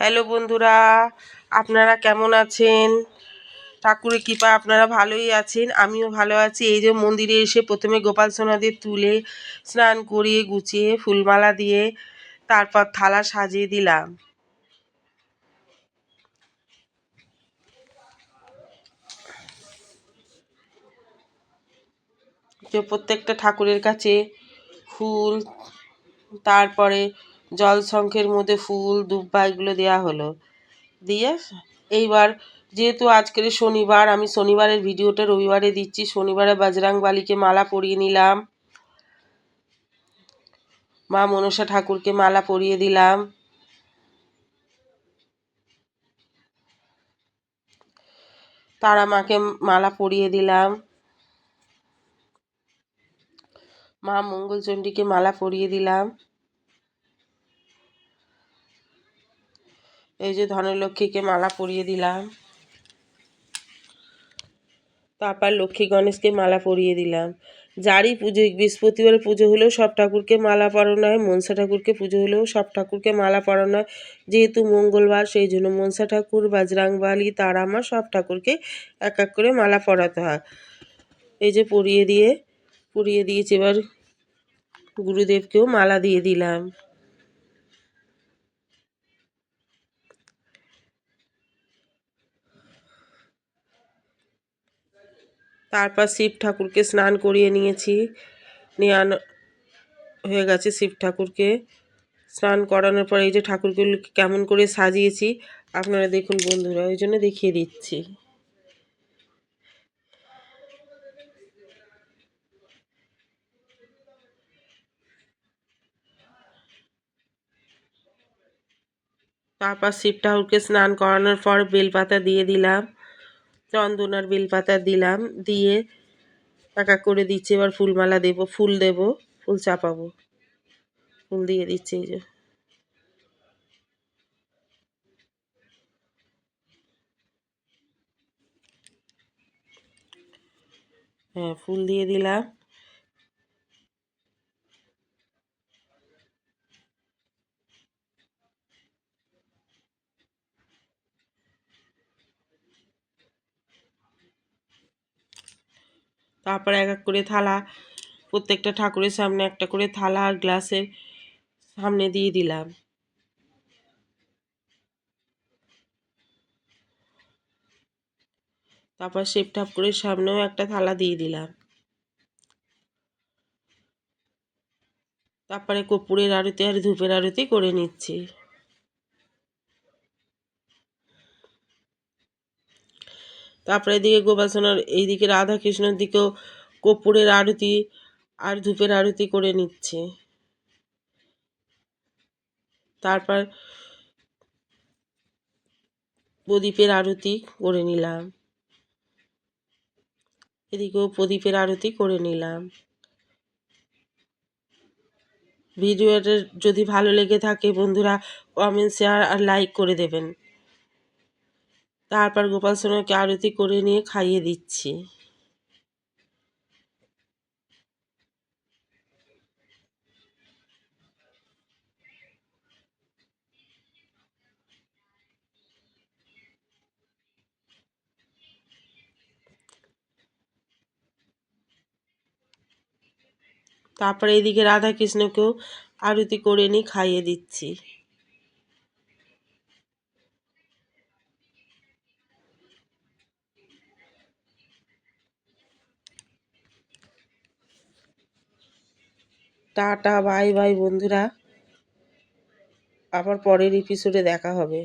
Hello বন্ধুরা, আপনারা কেমন আছেন? ঠাকুরের কৃপা আপনারা ভালোই আছেন, আমিও ভালো আছি। এই যে মন্দিরে এসে প্রথমে গোপাল সোনাদের তুলে স্নান করিয়ে, গুছিয়ে, ফুলমালা দিয়ে তারপর থালা সাজিয়ে দিলাম। যে প্রত্যেকটা ঠাকুরের কাছে ফুল, তারপরে জল শঙ্খের মধ্যে ফুল, দুব্বা এগুলো দেওয়া হলো। দিয়ে এইবার যেহেতু আজকের শনিবার, আমি শনিবারের ভিডিওটা রবিবারে দিচ্ছি। শনিবারে বাজরাং বালিকে মালা পরিয়ে নিলাম। মা মনসা ঠাকুরকে মালা পরিয়ে দিলাম। তারা মাকে মালা পরিয়ে দিলাম। মা মঙ্গলচণ্ডীকে মালা পরিয়ে দিলাম। এই যে ধনলক্ষ্মীকে মালা পরিয়ে দিলাম। তারপর লক্ষ্মী গণেশকে মালা পরিয়ে দিলাম। যারই পুজো বৃহস্পতিবার পুজো হলেও সব ঠাকুরকে মালা পরানো হয়, মনসা ঠাকুরকে পুজো হলেও সব ঠাকুরকে মালা পরানো হয়। যেহেতু মঙ্গলবার, সেই জন্য মনসা ঠাকুর বাজরাংবালি তারামা সব ঠাকুরকে এক এক করে মালা পরাতে হয়। এই যে পরিয়ে দিয়ে, পরিয়ে দিয়েছি, এবার গুরুদেবকেও মালা দিয়ে দিলাম। তারপর শিব ঠাকুরকে স্নান করিয়ে নিয়েছি। নেওয়ানো হয়ে গেছে শিব ঠাকুরকে। স্নান করানোর পর এই যে ঠাকুরগুলোকে কেমন করে সাজিয়েছি, আপনারা দেখুন বন্ধুরা, ওই জন্য দেখিয়ে দিচ্ছি। তারপর শিব ঠাকুরকে স্নান করানোর পর বেলপাতা দিয়ে দিলাম। চন্দন আর বেলপাতা দিলাম, দিয়ে এক করে দিচ্ছি, এবার ফুলমালা দেব, ফুল দেব, ফুল চাপাবো। ফুল দিয়ে দিচ্ছি এই যে। হ্যাঁ ফুল দিয়ে দিলাম। তারপরে এক এক করে থালা, প্রত্যেকটা ঠাকুরের সামনে একটা করে থালা আর গ্লাসের সামনে দিয়ে দিলাম। তারপর শিব ঠাকুরের সামনেও একটা থালা দিয়ে দিলাম। তারপরে কপুরের আরতি আর ধূপের আরতি করে নিচ্ছি। তারপরে এদিকে গোপাসনার এইদিকে রাধা কৃষ্ণের দিকেও কর্পূরের আরতি আর ধূপের আরতি করে নিচ্ছে। তারপর প্রদীপের আরতি করে নিলাম। এদিকেও প্রদীপের আরতি করে নিলাম। ভিডিওটা যদি ভালো লেগে থাকে বন্ধুরা কমেন্ট শেয়ার আর লাইক করে দেবেন। তারপর গোপাল সোনাকে আরতি করে নিয়ে খাইয়ে দিচ্ছি। তারপরে এদিকে রাধাকৃষ্ণকেও আরতি করে নিয়ে খাইয়ে দিচ্ছি। টাটা বাই বাই বন্ধুরা। আবার পরের এপিসোডে দেখা হবে।